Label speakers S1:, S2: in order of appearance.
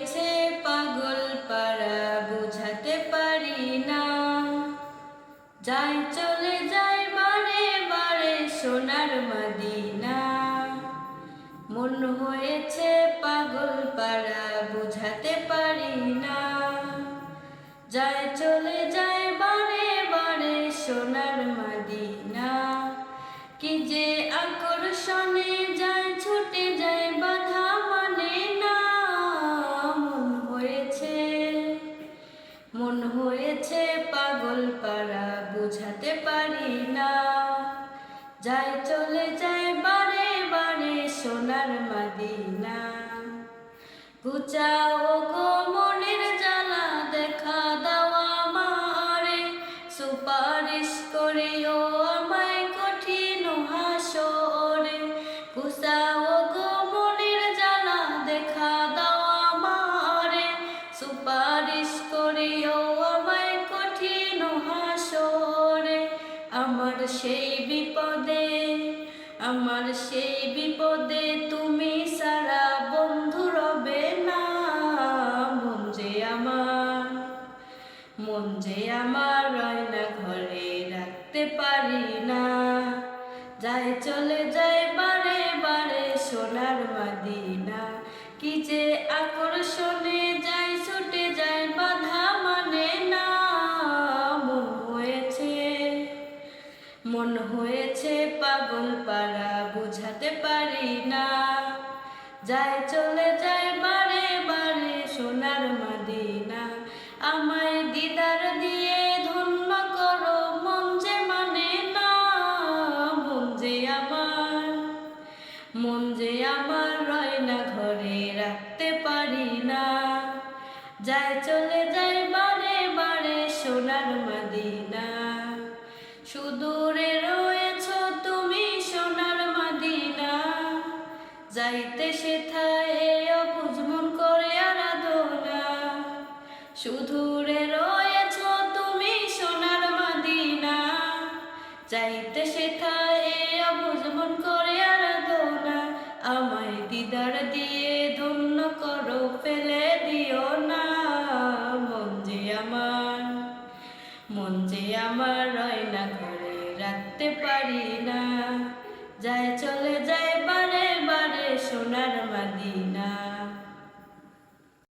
S1: হয়েছে পাগল পাড়া, বুঝাতে পারি না। যাই চলে যাই বারে বারে সোনার মাদিনা। মন হয়েছে পাগল পাড়া, বুঝাতে পারি না। যাই চলে যাই বুঝাতে পারি না। যাই চলে যায় বারে বারে সোনার মাদিনা। গুচাও গো মনের জ্বালা, দেখা দেওয়া মারে সুপারিশ করিও আমায় কঠিন হাসরে। গুচাও গো মনের জ্বালা, দেখা দেওয়া মারে সুপারিশ করিও সেই বিপদে, আমার সেই বিপদে তুমি সারা বন্ধু রবে না। মন যে আমার, মন যে আমার রয়না ঘরে রাখতে পারি না। যাই চলে যায় বারে বারে সোনার মাদিনা, কি যে আকর্ষণে হয়েছে পাগল পাড়া, বুঝাতে পারি না। যায় চলে যায় বারে বারে সোনার মদিনা। আমায় দিদার দিয়ে ধন্য করো, মন যে মানে না, মন যে আমার। মন যে আমার রয় না ঘরে রাখতে পারি না। যায় চলে যায় বারে বারে সোনার মদিনা। সুদূরে যাইতে সেথায় অবুঝ মন করে আরাধনা সুদূরে রয়েছ তুমি সোনার মদিনা। যাইতে সেথায় অবুঝ মন করে আরাধনা আমায় দিদার দিয়ে ধন্য করো, ফেলে দিও না। মন যে আমার, মন যে আমার রয় না ঘরে রাখতে পারি না। যায় চলে যায়